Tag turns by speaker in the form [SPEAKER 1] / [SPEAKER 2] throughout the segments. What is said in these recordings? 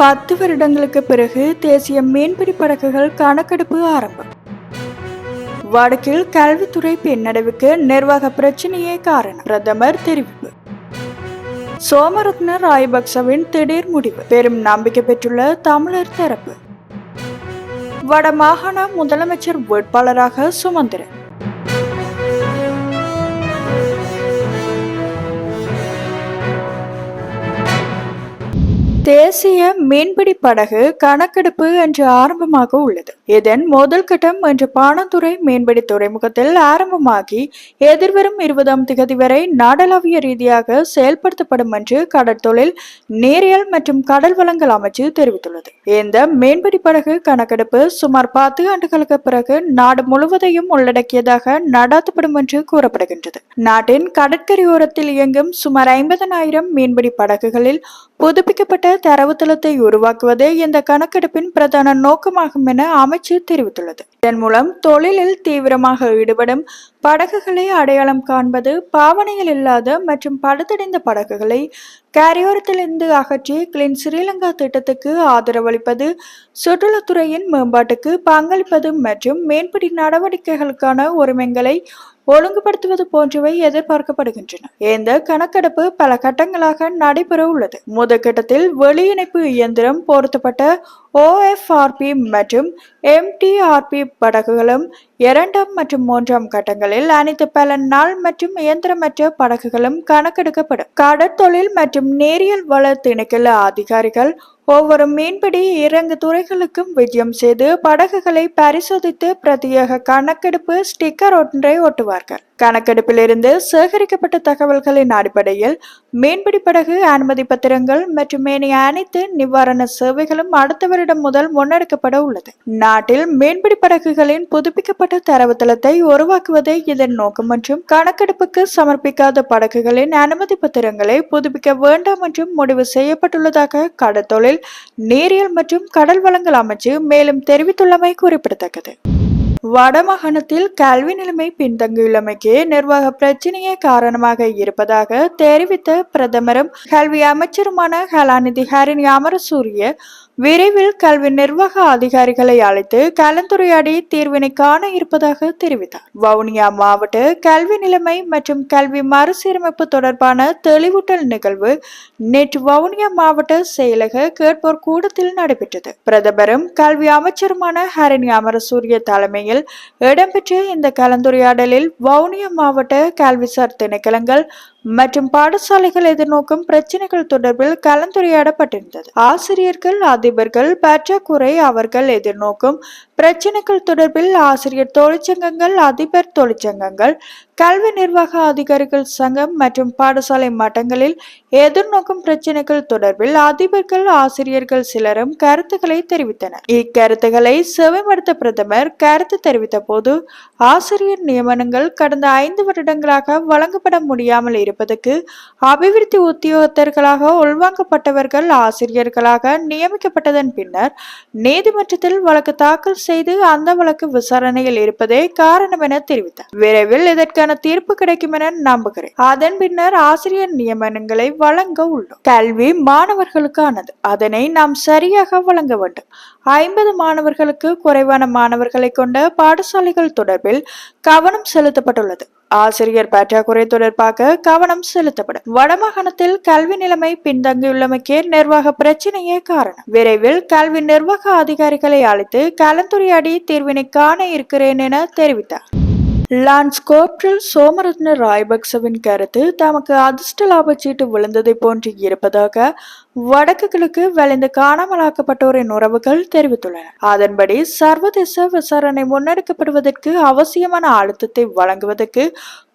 [SPEAKER 1] பத்து வருடங்களுக்கு பிறகு தேசிய மீன்பிடி படகுகள் கணக்கெடுப்பு ஆரம்பம். வடக்கில் கல்வித்துறை பின்னடைவுக்கு நிர்வாக பிரச்சனையே காரணம். பிரதமர் தெரிவிப்பு. சோமரத்ன ராயபக்சவின் திடீர் முடிவு. பெரும் நம்பிக்கை பெற்றுள்ள தமிழர் தரப்பு. வடமாகாண முதலமைச்சர் வேட்பாளராக சுமந்திரன். தேசிய மீன்பிடி படகு கணக்கெடுப்பு இன்று ஆரம்பமாக உள்ளது. இதன் முதல் கட்டம் இன்று பாணந்துறை மீன்பிடி துறைமுகத்தில் ஆரம்பமாகி எதிர்வரும் இருபதாம் திகதி வரை நாடளாவிய ரீதியாக செயல்படுத்தப்படும் என்று கடற்தொழில் நீரியல் மற்றும் கடல் வளங்கள் அமைச்சு தெரிவித்துள்ளது. இந்த மீன்பிடி படகு கணக்கெடுப்பு சுமார் பத்து ஆண்டுகளுக்கு பிறகு நாடு முழுவதையும் உள்ளடக்கியதாக நடாத்தப்படும் என்று கூறப்படுகின்றது. நாட்டின் கடற்கரையோரத்தில் இயங்கும் சுமார் ஐம்பதனாயிரம் மீன்பிடி படகுகளில் புதுப்பிக்கப்பட்ட தரவுத்தளத்தை உருவாக்குவதே இந்த கணக்கெடுப்பின் பிரதான நோக்கமாகும் என அமைச்சு தெரிவித்துள்ளது. இதன் மூலம் தொழிலில் தீவிரமாக ஈடுபடும் படகுகளை அடையாளம் காண்பது பாவனையில் இல்லாத மற்றும் படுத்தடைந்த படகுகளை கரையோரத்திலிருந்து அகற்றி கிளீன் ஸ்ரீலங்கா திட்டத்துக்கு ஆதரவளிப்பது சுற்றுலாத்துறையின் மேம்பாட்டுக்கு பங்களிப்பது மற்றும் மேம்படி நடவடிக்கைகளுக்கான உரிமைகளை ஒழுங்குபடுத்துவது போன்றவை எதிர்பார்க்கப்படுகின்றன. இந்த கணக்கெடுப்பு பல கட்டங்களாக நடைபெற உள்ளது. முதல் கட்டத்தில் வெளியிணைப்பு இயந்திரம் பொருத்தப்பட்ட ஓஎஃப்ஆர்பி மற்றும் எம்டிஆர்பி படகுகளும் இரண்டாம் மற்றும் மூன்றாம் கட்டங்களில் அனைத்து பல நாள் மற்றும் இயந்திரமற்ற படகுகளும் கணக்கெடுக்கப்படும். கடற்தொழில் மற்றும் நேரியல் வள திணைக்கள அதிகாரிகள் ஒவ்வொரு மீன்பிடி இறங்கு துறைகளுக்கும் விஜயம் செய்து படகுகளை பரிசோதித்து பிரத்யேக கணக்கெடுப்பு ஸ்டிக்கர் ஒன்றை ஒட்டுவார்கள். கணக்கெடுப்பிலிருந்து சேகரிக்கப்பட்ட தகவல்களின் அடிப்படையில் மீன்பிடி படகு அனுமதி பத்திரங்கள் மற்றும் ஏனைய அனைத்து நிவாரண சேவைகளும் அடுத்த வருடம் முதல் முன்னெடுக்கப்பட உள்ளது. நாட்டில் மீன்பிடி படகுகளின் புதுப்பிக்கப்பட்ட தரவுத்தளத்தை உருவாக்குவதே இதன் நோக்கம் மற்றும் கணக்கெடுப்புக்கு சமர்ப்பிக்காத படகுகளின் அனுமதி பத்திரங்களை புதுப்பிக்க வேண்டாம் என்றும் முடிவு செய்யப்பட்டுள்ளதாக கடற்தொழில் நீரியல் மற்றும் கடல் வளங்கள் அமைச்சு மேலும் தெரிவித்துள்ளமை குறிப்பிடத்தக்கது. வடமாகாணத்தில் கல்வி நிலைமை பின்தங்கியுள்ளமைக்கு நிர்வாக பிரச்சினையே காரணமாக இருப்பதாக தெரிவித்த பிரதமரும் கல்வி அமைச்சருமான கலாநிதி ஹரிணி அமரசூரிய விரைவில் கல்வி நிர்வாக அதிகாரிகளை அழைத்து கலந்துரையாடி தீர்வினை காண இருப்பதாக தெரிவித்தார். வவுனியா மாவட்ட கல்வி நிலைமை மற்றும் கல்வி மறுசீரமைப்பு தொடர்பான தெளிவூட்டல் நிகழ்வு நேற்று வவுனியா மாவட்ட செயலக கேட்போர் கூடத்தில் நடைபெற்றது. பிரதமரும் கல்வி அமைச்சருமான ஹரணி அமரசூரிய தலைமையில் இடம்பெற்ற இந்த கலந்துரையாடலில் வவுனியா மாவட்ட கல்விசார் திணைக்களங்கள் மற்றும் பாடசாலைகள் எதிர்நோக்கும் பிரச்சனைகள் தொடர்பில் கலந்துரையாடப்பட்டிருந்தது. ஆசிரியர்கள் அதிபர்கள் பற்றாக்குறை அவர்கள் எதிர்நோக்கும் பிரச்சனைகள் தொடர்பில் ஆசிரியர் தொழிற்சங்கங்கள் அதிபர் தொழிற்சங்கங்கள் கல்வி நிர்வாக அதிகாரிகள் சங்கம் மற்றும் பாடசாலை மட்டங்களில் எதிர்நோக்கும் பிரச்சனைகள் தொடர்பில் அதிபர்கள் ஆசிரியர்கள் சிலரும் கருத்துக்களை தெரிவித்தனர். இக்கருத்துக்களை செவிமடுத்த பிரதமர் கருத்து தெரிவித்த போது ஆசிரியர் நியமனங்கள் கடந்த ஐந்து வருடங்களாக வழங்கப்பட முடியாமல் இருப்பதற்கு அபிவிருத்தி உத்தியோகத்தர்களாக உள்வாங்கப்பட்டவர்கள் ஆசிரியர்களாக நியமிக்கப்பட்டதன் பின்னர் நீதிமன்றத்தில் வழக்கு தாக்கல் செய்து அந்த வழக்கு விசாரணையில் இருப்பதே காரணம் என தெரிவித்தார். விரைவில் இதற்கான தீர்ப்பு கிடைக்கும் என நம்புகிறேன். அதன் பின்னர் ஆசிரியர் நியமனங்களை வழங்க உள்ளோம். கல்வி மாணவர்களுக்கானது. அதனை நாம் சரியாக வழங்க வேண்டும். ஐம்பது மாணவர்களுக்கு குறைவான மாணவர்களை கொண்ட பாடசாலைகள் தொடர்பில் கவனம் செலுத்தப்பட்டுள்ளது. ஆசிரியர் பற்றாக்குறை தொடர்பாக கவனம் செலுத்தப்படும். வடமாகாணத்தில் கல்வி நிலைமை பின்தங்கியுள்ளமைக்கே நிர்வாக பிரச்சனையே காரணம். விரைவில் கல்வி நிர்வாக அதிகாரிகளை அழைத்து கலந்துரையாடி தீர்வினை காண இருக்கிறேன் என தெரிவித்தார். லான்ஸ் கோப்டல் சோமரத்ன ராய்பக்சவின் கருத்து தமக்கு அதிர்ஷ்ட லாபச்சீட்டு விழுந்ததை போன்று இருப்பதாக வடக்கு கிழக்கு வளைந்து காணாமலாக்கப்பட்டோரின் உறவுகள் தெரிவித்துள்ளன. அதன்படி சர்வதேச விசாரணை முன்னெடுக்கப்படுவதற்கு அவசியமான அழுத்தத்தை வழங்குவதற்கு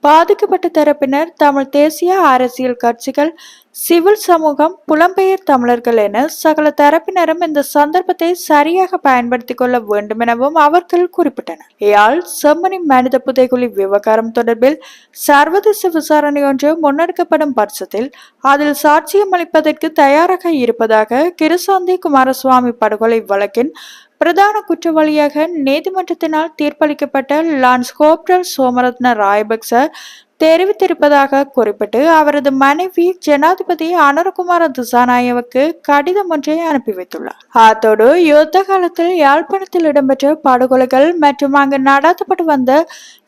[SPEAKER 1] பாதிக்கப்பட்ட தரப்பினர் தமிழ் தேசிய அரசியல் கட்சிகள் சிவில் சமூகம் புலம்பெயர் தமிழர்கள் என சகல தரப்பினரும் இந்த சந்தர்ப்பத்தை சரியாக பயன்படுத்திக் கொள்ள வேண்டும் எனவும் அவர்கள் குறிப்பிட்டனர். இயால் செம்மணி மனித புதைகுழி விவகாரம் தொடர்பில் சர்வதேச விசாரணை ஒன்று முன்னெடுக்கப்படும் பட்சத்தில் அதில் சாட்சியம் அளிப்பதற்கு தயாராக இருப்பதாக கிருசாந்தி குமாரசுவாமி படுகொலை வழக்கின் பிரதான குற்றவாளியாக நீதிமன்றத்தினால் தீர்ப்பளிக்கப்பட்ட லான்ஸ் கோப்டல் சோமரத்ன ராயபக்ச தெரிவித்திருப்பதாக குறிப்பிட்டு அவரது மனைவி ஜனாதிபதி அனுரகுமார துசாநாயவுக்கு கடிதம் ஒன்றை அனுப்பி வைத்துள்ளார். அத்தோடு யுத்த காலத்தில் யாழ்ப்பாணத்தில் இடம்பெற்ற படுகொலைகள் மற்றும் அங்கு நடத்தப்பட்டு வந்த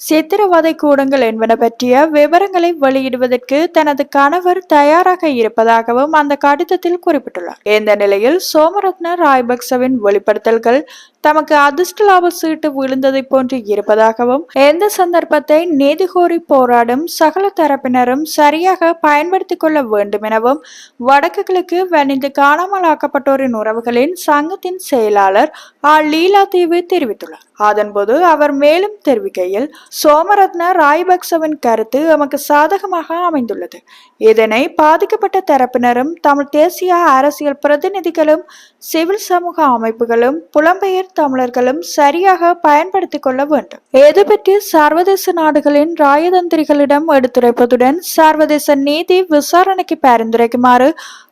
[SPEAKER 1] சித்திரவதை கூடங்கள் என்பன பற்றிய விவரங்களை வெளியிடுவதற்கு தனது கணவர் தயாராக இருப்பதாகவும் அந்த கடிதத்தில் குறிப்பிட்டுள்ளார். இந்த நிலையில் சோமரத்ன ராய்பக்சவின் வெளிப்படுத்தல்கள் தமக்கு அதிர்ஷ்ட லாப சீட்டு விழுந்ததை போன்று இருப்பதாகவும் எந்த சந்தர்ப்பத்தை நீதி கோரி போராடும் சகல தரப்பினரும் சரியாக பயன்படுத்திக் கொள்ள வேண்டும் எனவும் வடக்கு கிழக்கு வணிந்து காணாமலாக்கப்பட்டோரின் உறவுகளின் சங்கத்தின் செயலாளர் ஆ லீலா தீவு தெரிவித்துள்ளார். அதன்போது அவர் மேலும் தெரிவிக்கையில் சோமரத்ன ராய்பக்சவின் கருத்து எமக்கு சாதகமாக அமைந்துள்ளது. இதனை பாதிக்கப்பட்ட தரப்பினரும் தமிழ் தேசிய அரசியல் பிரதிநிதிகளும் சிவில் சமூக அமைப்புகளும் புலம்பெயர் தமிழர்களும் சரியாக பயன்படுத்திக் கொள்ள வேண்டும். இது பற்றி சர்வதேச நாடுகளின் ராயதந்திரிகளிடம் எடுத்துரைப்பதுடன் சர்வதேச நீதி விசாரணைக்கு பரிந்துரைக்குமாறு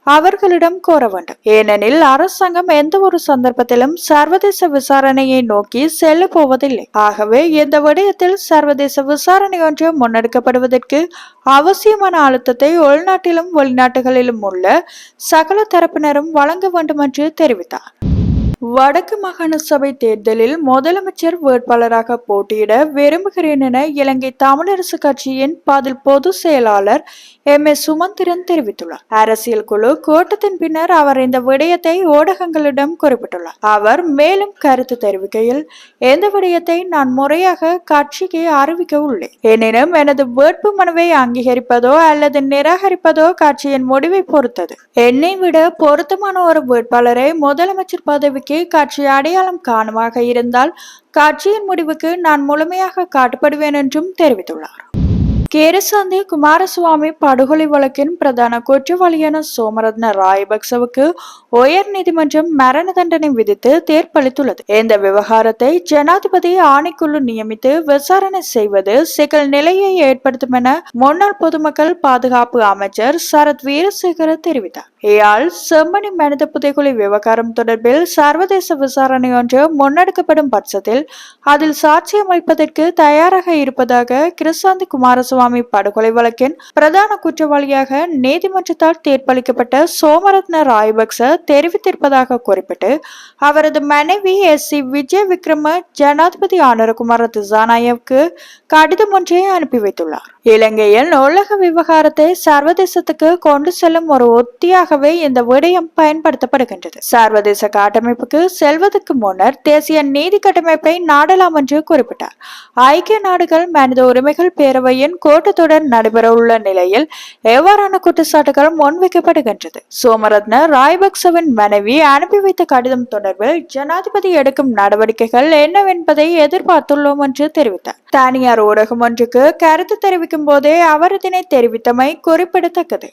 [SPEAKER 1] அவர்களிடம் கோர வேண்டும். ஏனெனில் அரசாங்கம் எந்த ஒரு சந்தர்ப்பத்திலும் சர்வதேச விசாரணையை நோக்கி செல்ல போவதில்லை. ஆகவே இந்த விடயத்தில் சர்வதேச விசாரணை ஒன்று முன்னெடுக்கப்படுவதற்கு அவசியமான அழுத்தத்தை உள்நாட்டிலும் வெளிநாட்டுகளிலும் உள்ள சகல தரப்பினரும் வழங்க வேண்டும் என்று தெரிவித்தார். வடக்கு மாகாண சபை தேர்தலில் முதலமைச்சர் வேட்பாளராக போட்டியிட விரும்புகிறேன் என இலங்கை தமிழரசு கட்சியின் பதில் பொது செயலாளர் எம். எஸ். சுமந்திரன் தெரிவித்துள்ளார். அரசியல் குழு கூட்டத்தின் பின்னர் அவர் இந்த விடயத்தை ஊடகங்களிடம் குறிப்பிட்டுள்ளார். அவர் மேலும் கருத்து தெரிவிக்கையில் எந்த விடயத்தை நான் முறையாக கட்சிக்கு அறிவிக்க உள்ளேன். எனினும் எனது வேட்பு மனுவை அங்கீகரிப்பதோ அல்லது நிராகரிப்பதோ கட்சியின் முடிவை பொறுத்தது. என்னை விட பொருத்தமான ஒரு வேட்பாளரை முதலமைச்சர் பதவி பதவிக்கு காட்சி அடையாளம் காணுமாக இருந்தால் காட்சியின் முடிவுக்கு நான் முழுமையாக காட்டுப்படுவேன் என்றும் தெரிவித்துள்ளார். கேரசாந்தி குமாரசுவாமி படுகொலை வழக்கின் பிரதான குற்றவாளியான சோமரத்ன ராயபக்சவுக்கு உயர் நீதிமன்றம் மரண தண்டனை விதித்து தீர்ப்பளித்துள்ளது இந்த விவகாரத்தை ஜனாதிபதி ஆணைக்குழு நியமித்து விசாரணை செய்வது சிக்கல் நிலையை ஏற்படுத்தும் என முன்னாள் பொதுமக்கள் பாதுகாப்பு அமைச்சர் சரத் வீரசேகர தெரிவித்தார் இயால் செம்மணி மனித புதைகுலி விவகாரம் தொடர்பில் சர்வதேச விசாரணை ஒன்று முன்னெடுக்கப்படும் பட்சத்தில் அதில் சாட்சியம் அளிப்பதற்கு தயாராக இருப்பதாக கிருசாந்தி குமாரசுவாமி படுகொலை வழக்கின் பிரதான குற்றவாளியாக நீதிமன்றத்தால் தீர்ப்பளிக்கப்பட்ட சோமரத்ன ராய்பக்ச தெரிவித்திருப்பதாக குறிப்பிட்டு அவரது மனைவி எஸ். சி. விஜய் விக்ரம ஜனாதிபதி ஆனரகுமார திசாநாயவுக்கு கடிதம் ஒன்றை அனுப்பி வைத்துள்ளார். இலங்கையில் உலக விவகாரத்தை சர்வதேசத்துக்கு கொண்டு செல்லும் ஒரு உத்தியாகவே இந்த விடயம் பயன்படுத்தப்படுகின்றது. சர்வதேச கட்டமைப்புக்கு செல்வதற்கு முன்னர் தேசிய நீதி கட்டமைப்பை நாடலாம் என்று குறிப்பிட்டார். ஐக்கிய நாடுகள் மனித உரிமைகள் பேரவையின் கூட்டத்துடன் நடைபெற உள்ள நிலையில் எவ்வாறான குற்றச்சாட்டுகள் முன்வைக்கப்படுகின்றது. சோமரத்ன ராய்பக்சவின் மனைவி அனுப்பி வைத்த கடிதம் தொடர்பில் ஜனாதிபதி எடுக்கும் நடவடிக்கைகள் என்னவென்பதை எதிர்பார்த்துள்ளோம் என்று தெரிவித்தார். தனியார் ஊடகம் ஒன்றுக்கு கருத்து தெரிவிக்கும் போதே அவர் இதனை தெரிவித்தமை குறிப்பிடத்தக்கது.